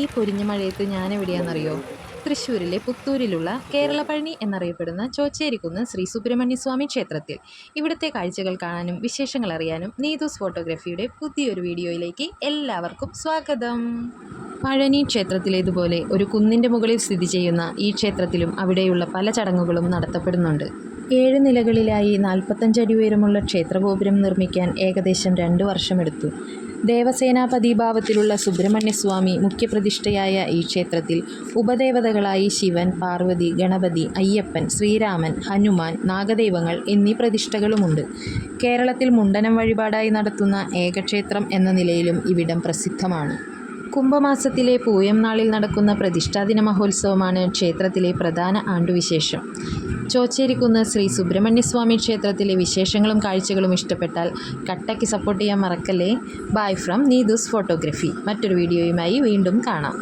ഈ പൊരിഞ്ഞ മഴയത്ത് ഞാൻ എവിടെയാണെന്നറിയോ തൃശ്ശൂരിലെ പുത്തൂരിലുള്ള കേരളപഴനി എന്നറിയപ്പെടുന്ന ചോച്ചേരിക്കുന്ന് ശ്രീ സുബ്രഹ്മണ്യ സ്വാമി ക്ഷേത്രത്തിൽ. ഇവിടുത്തെ കാഴ്ചകൾ കാണാനും വിശേഷങ്ങൾ അറിയാനും നീതൂസ് ഫോട്ടോഗ്രാഫിയുടെ പുതിയൊരു വീഡിയോയിലേക്ക് എല്ലാവർക്കും സ്വാഗതം. പഴനി ക്ഷേത്രത്തിലേതുപോലെ ഒരു കുന്നിന്റെ മുകളിൽ സ്ഥിതി ചെയ്യുന്ന ഈ ക്ഷേത്രത്തിലും അവിടെയുള്ള പല ചടങ്ങുകളും നടത്തപ്പെടുന്നുണ്ട്. ഏഴ് നിലകളിലായി നാൽപ്പത്തഞ്ചടി ഉയരമുള്ള ക്ഷേത്രഗോപുരം നിർമ്മിക്കാൻ ഏകദേശം രണ്ട് വർഷമെടുത്തു. ദേവസേനാപതി ഭാവത്തിലുള്ള സുബ്രഹ്മണ്യസ്വാമി മുഖ്യപ്രതിഷ്ഠയായ ഈ ക്ഷേത്രത്തിൽ ഉപദേവതകളായി ശിവൻ പാർവതി ഗണപതി അയ്യപ്പൻ ശ്രീരാമൻ ഹനുമാൻ നാഗദൈവങ്ങൾ എന്നീ പ്രതിഷ്ഠകളുമുണ്ട്. കേരളത്തിൽ മുണ്ടനം വഴിപാടായി നടത്തുന്ന ഏകക്ഷേത്രം എന്ന നിലയിലും ഇവിടം പ്രസിദ്ധമാണ്. കുംഭമാസത്തിലെ പൂയം നാളിൽ നടക്കുന്ന പ്രതിഷ്ഠാദിന മഹോത്സവമാണ് ക്ഷേത്രത്തിലെ പ്രധാന ആണ്ടുവിശേഷം. ചോച്ചേരിക്കുന്ന് ശ്രീ സുബ്രഹ്മണ്യസ്വാമി ക്ഷേത്രത്തിലെ വിശേഷങ്ങളും കാഴ്ചകളും ഇഷ്ടപ്പെട്ടാൽ കട്ടയ്ക്ക് സപ്പോർട്ട് ചെയ്യാൻ മറക്കല്ലേ? ബൈ ഫ്രം നീതൂസ് ഫോട്ടോഗ്രഫി മറ്റൊരു വീഡിയോയുമായി വീണ്ടും കാണാം.